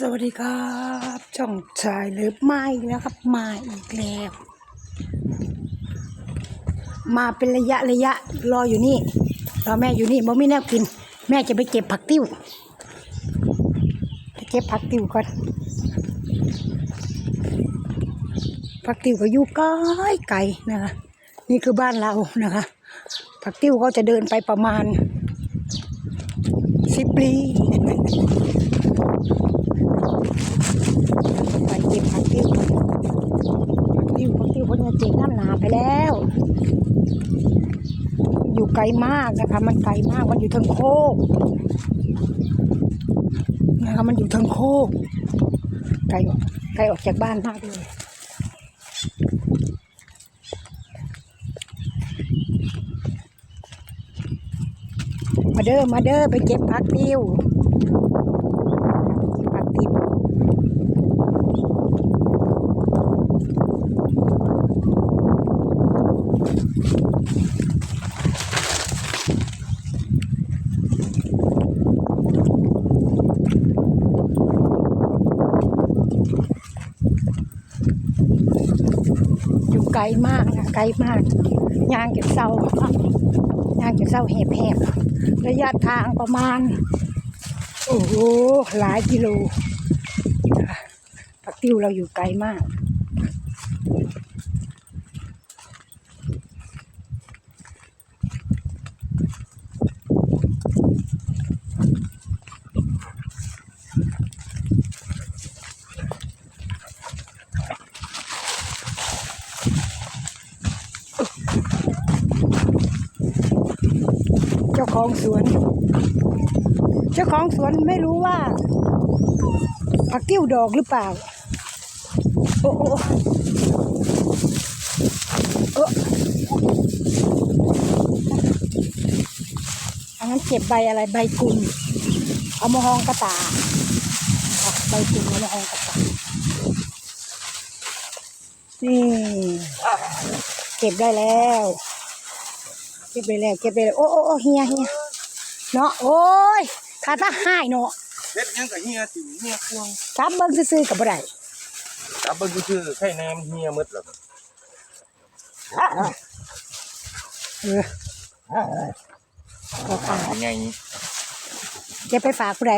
สวัสดีครับ ช่องชายเลิฟมาอีกแล้วครับ มาอีกแล้ว มาเป็นระยะระยะรออยู่นี่รอแม่อยู่นี่บ่มีแนวกิน แม่จะไปเก็บผักติ้วไปเก็บผักติ้วก่อนผักติ้วก็อยู่ไกลไกลนะคะนี่คือบ้านเรานะคะ ผักติ้วก็จะเดินไปประมาณสิบลี ไปเก็บผักติ้วผักติ้วผักติ้วเพนจะเจ็บน้ำหนาไปแล้ว อยู่ไกลมากนะคะ มันไกลมากมันอยู่ทางโคกนะคะมันอยู่ทางโคกไกลออกไกลออกจากบ้านมากเลยมาเด้อมาเด้อไปเก็บผักติ้วเก็บผักติ้ว อยู่ไกลมากนะไกลมากยางเก็บเศร้ายางเก็บเศร้าแหบๆระยะทางประมาณ โอ้โหหลายกิโลปักติ้วเราอยู่ไกลมาก ของสวน เจ้าของสวนไม่รู้ว่าผักกิ้วดอกหรือเปล่าโอ้โอ้โอ้อันนั้นเก็บใบอะไรใบกุลเอามาหองกระตาใบกุลเอามาหองกระตานี่ เก็บได้แล้ว ก็บไปแล้วเก็บไปแล้วโอ้โอ้โอ้เฮียเฮียเนาะโอ้ยขาตาหายเนาะเฮ็ดหยังกับเฮียสิเฮียควงทับเบิ้งซื่อๆกับบ่ได้จับเบิ่งคือๆไข่แนมเฮียหมดแล้วเออก็ขาดไงเก็บไปฝากผู้ใด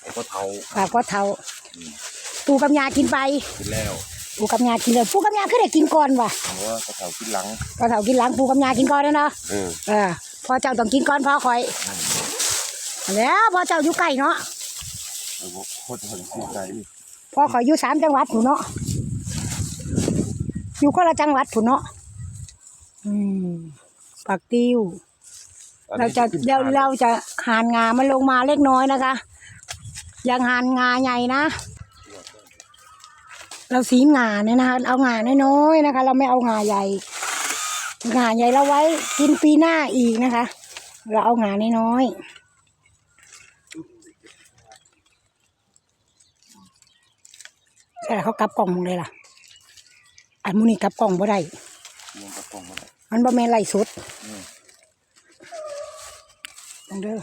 ไอ้ก็เฒ่าฝากพ่อเฒ่าปู่กับยากินไปกินแล้ว ปู่กับยากินเลยปู่กับยาคือได้กินก่อนว่ะเพราะว่าก็เฒ่ากินหลังพ่อเฒ่ากินหลังปู่กับยากินก่อนเนาะเออเออพ่อเจ้าต้องกินก่อนพ่อคอย แล้วพ่อเจ้าอยู่ใกล้เนาะเออโคตรเห็นสิใจพ่อขอยอยู่สามจังหวัดผู้เนาะอยู่คนละจังหวัดผู้เนาะอืมปากติ้วเราจะเดี๋ยวเราจะหานงามันลงมาเล็กน้อยนะคะ ยังหานงาใหญ่นะ เราสีงาเนี่ยนะคะเอางาน้อยๆนะคะ เราไม่เอางาใหญ่งาใหญ่เราไว้กินปีหน้าอีกนะคะ เราเอางาน้อยๆแต่เขากลับกล่องหมดเลยล่ะ อันมูนี่กลับกล่องบ่ได้เฮียกระป๋องมาแล้วมันบ่แม่นไหลสุดอืมลองเด้อ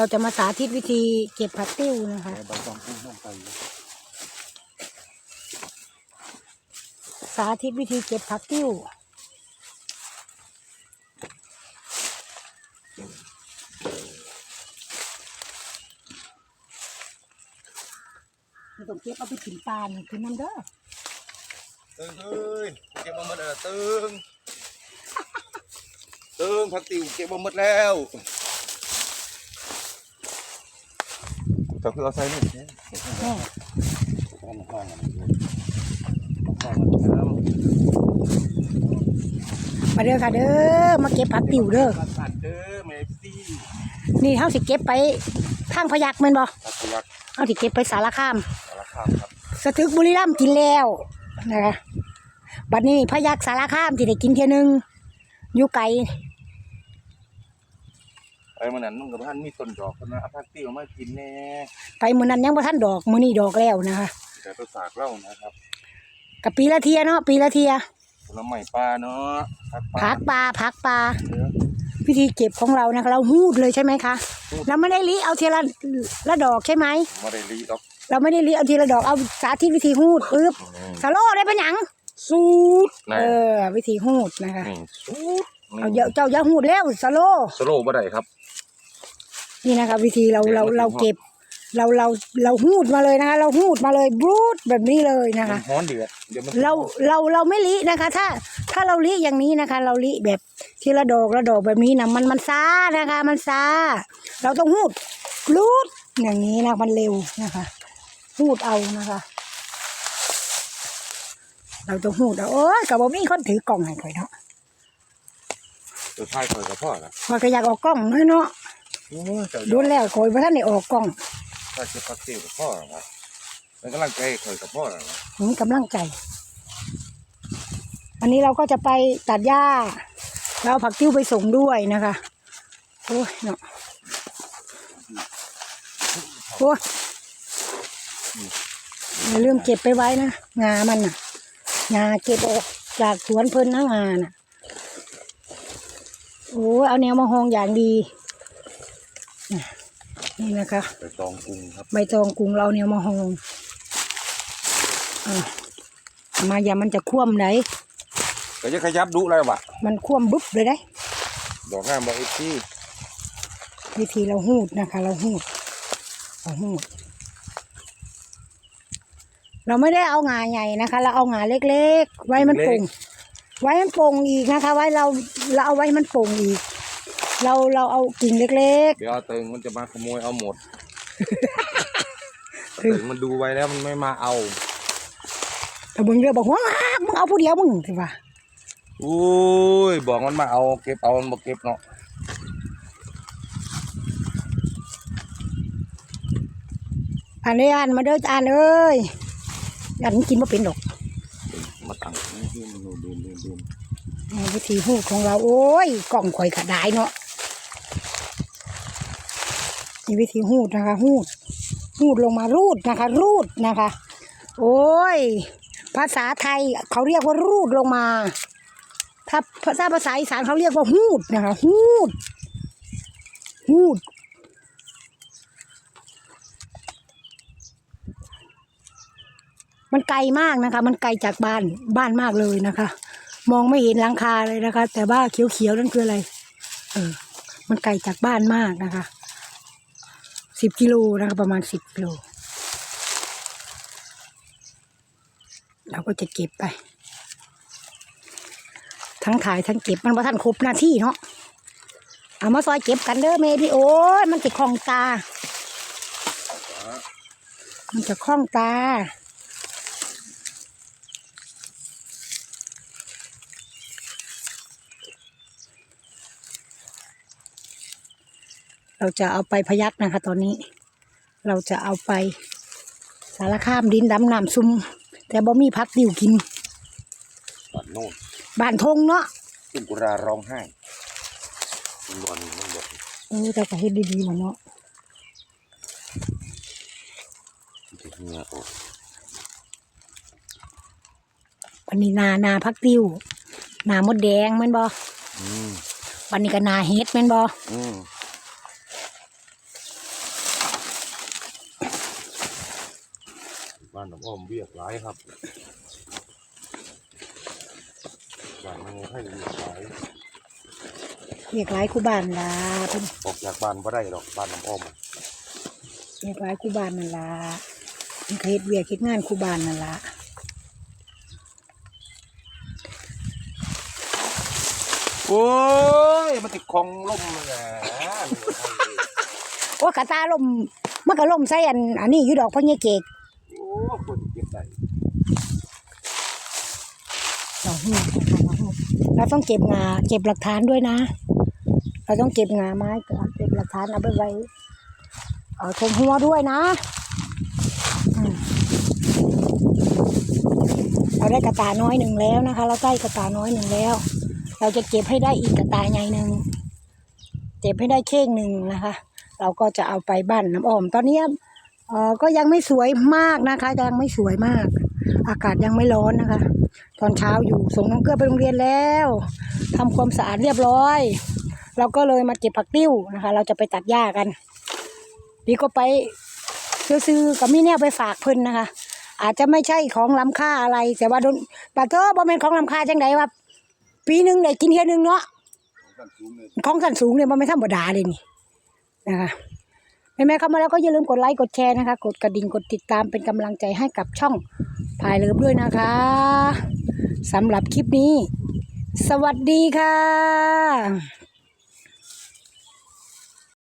เราจะมาสาธิตวิธีเก็บผักติ้วนะคะใบตองพุ่งลงไปสาธิตวิธีเก็บผักติ้ว ไม่ต้องเก็บเอาไปกินปลานี่คือน้ำเด้อตึงเอ้ยเก็บมาหมดแล้วตึงตึงผักติ๋วเก็บมาหมดแล้ว แต่คือเอาใส่นี่แม่ห้องห้องห้องน้ำมาเด้อค่ะเด้อมาเก็บผักติ้วเด้อปราสาทเด้อแม่ซี่นี่เฮาสิเก็บไปทางพยักแม่นบ่พัทยักษ์เฮาสิเก็บไปสารคามสารคามครับสะทึกบุรีรัมย์กินแล้วนะคะบัดนี้พยักสารคามที่ได้กินเที่ยหนึงอยู่ไกล ไอ้มันนั้นมันกับท่านมีต้นดอกคนนะเอาพักตี้ออกมากินแน่ไปมื้อนั้นยังบ่ทันดอกมื้อนี้ดอกแล้วนะคะแต่ตัวสากเล่านะครับกับปีละเทียเนาะปีละเทียผลไม้ปลาเนาะผักปลาผักปลาผักปลาเด้อวิธีเก็บของเรานะคะเราหูดเลยใช่ไหมคะเราไม่ได้ลิเอาทีละละดอกใช่ไหมมาได้ลีดอกเราไม่ได้ลิเอาทีละดอกเอาสาธิตวิธีหูดปึ๊บสโลได้ปะหยังสูดเออ วิธีหูดนะคะนี่สูดเอาเดี๋ยวเจ้าอย่าหูดแล้วสโลสโลว์บ่ได้ครับ นี่นะคะ วิธีเราเราเก็บมาถึงเราเก็บ เราเราเราหูดมาเลยนะคะ เราหูดมาเลยบรูดแบบนี้เลยนะคะมันฮ้อนเดือดเดี๋ยวมันเราเราเราไม่ลินะคะ ถ้าถ้าเราลิอย่างนี้นะคะ เราลิแบบทีละดอกละดอกแบบนี้นะมันมันซ่านะคะ มันซ่า เราต้องหูดรูดอย่างนี้นะมันเร็วนะคะหูดเอานะคะ เราต้องหูดเอาโอ้ยกับบ่มีคนถือกล่องให้ข่อยเนาะตัวท้ายคอยกับพ่อละข่อยก็อยากออกกล้องเนาะเนาะ โอ้ยเจ้าโดนแล้วข่อยบ่ทันได้ออกกล้องถ้าจะพักเที่ยวกับพ่อละมันกำลังใจคอยกับพ่อละนี่กำลังใจอันนี้เราก็จะไปตัดหญ้าแล้วเอาผักติ้วไปส่งด้วยนะคะโอ้ยเนาะโอ้ยอย่าลืมเก็บไปไว้นะงามันน่ะงาเก็บออกจากสวนเพิ่นนะงาน่ะโอ้ยเอาแนวมาหองอย่างดี น่ะนี่นะคะไปตองกรุงครับใบตองกรุงเราเนี่ยมาหองอะมาอย่ามันจะคว่ำไหนก็จะขยับดุอะไรวะมันคว่ำบึ๊บเลยได้ดอกงามบอกอีกที่วิธีเราหูดนะคะ เราหูดเราหูด เราไม่ได้เอางาใหญ่นะคะ เราเอางาเล็กๆ ไว้มันโป่งไว้มันโป่งอีกนะคะ ไว้เราเราเอาไว้มันโป่งอีก เราเราเอากิ่งเล็ก เดี๋ยวเอาเติงมันจะมาขโมยเอาหมดเฮ้ย เติงมันดูไว้แล้วมันไม่มาเอาๆแต่มึงเรียกบอกว่ามึงเอาผู้เดียวมึงสิว่าอุ้ยบอกมันมาเอาเก็บเอามันบอกเก็บเนาะอ่านได้อ่านมาเด้ออ่านเอ้ยอันนี้กินมาเป็นดอกมาตั้งนี่มันดูดูดูดูอ่าวิธีหูดของเราโอ้ยกล่องข่อยกระดายเนาะ นี่วิธีหูดนะคะหูดหูดลงมารูดนะคะ รูดนะคะ โอ้ย ภาษาไทยเขาเรียกว่ารูดลงมา ถ้าภาษาภาษาอีสานเขาเรียกว่าหูดนะคะหูดหูดมันไกลมากนะคะ มันไกลจากบ้านบ้านมากเลยนะคะ มองไม่เห็นหลังคาเลยนะคะ แต่ว่าเขียวๆนั่นคืออะไร เออ มันไกลจากบ้านมากนะคะ สิบกิโลนะคะประมาณสิบกิโลเราก็จะเก็บไป ทั้งถ่ายทั้งเก็บมันว่าท่านครบหน้าที่เนาะเอามาซอยเก็บกันเด้อเมพี่โอ้ยมันจะคล้องตา มันจะคล้องตา เราจะเอาไปพยักนะคะ ตอนนี้ เราจะเอาไปสารข้ามดินดำน้ำซุม แต่บ่มีพักดิวกินปัดโน่นบ้านทงเนาะตุ้มกุราร้องไห้มันบ่นมันบ่นเออแต่ก็เฮ็ดดีๆหมดเนาะมันจะเหงื่อออกวันนี้นานาพักดิวนามดแดงแม่นบ่อืมวันนี้ก็นาเฮ็ดแม่นบ่อืมบ้านน้ำอ้อ มเบียกหลายครับบ้านน้ำอ้อมให้เบียกหลายเรียกหลายคู่บ้านล่ะเพิ่นออกจากบ้านบ่ได้หรอกบ้านน้ำอ้อมอะเรียกหลายคู่บ้านนั่นล่ะเพิ่นก็เฮ็ดเวียกเฮ็ดงานคู่บ้านนั่นล่ะโอ้ยมันติดคลองล่มเลยแหละโอ้กะตาลมมันก็ลมใส่อันอันนี้อยู่ดอกพ่อใหญ่เกก โอ้คนเก็บได้เราหูดนะคะเราหูเราต้องเก็บงาเก็บหลักฐานด้วยนะ เราต้องเก็บงาไม้เก็บหลักฐานเอาไปไว้เอาทมหัวด้วยนะเราได้กระตาน้อยหนึ่งแล้วนะคะ เราได้กระตาน้อยหนึ่งแล้ว เราจะเก็บให้ได้อีกกระตายใหญ่หนึ่งเก็บให้ได้เค้งหนึ่งนะคะ เราก็จะเอาไปบ้านน้ำอ้อมตอนนี้ อ่อก็ยังไม่สวยมากนะคะ ยังไม่สวยมาก อากาศยังไม่ร้อนนะคะ ตอนเช้าอยู่ส่งน้องเกลือไปโรงเรียนแล้วทำความสะอาดเรียบร้อย เราก็เลยมาเก็บผักติ้วนะคะ เราจะไปตัดหญ้ากันดีก็ไปซื้อๆกับมีเนี่ยไปฝากเพิ่นนะคะ อาจจะไม่ใช่ของล้ำค่าอะไร แต่ว่าโดนปาเตอร์บ่แม่นของล้ำค่าจังไดว่า ปีหนึ่งได้กินเทื่อหนึงเนาะของสันสูงเนี่ยมันไม่ธรรมดาเลยนี่นะคะ แม่ๆเข้ามาแล้วก็อย่าลืมกดไลค์กดแชร์นะคะ กดกระดิ่งกดติดตามเป็นกำลังใจให้กับช่องพายเลิฟด้วยนะคะสำหรับคลิปนี้ สวัสดีค่ะ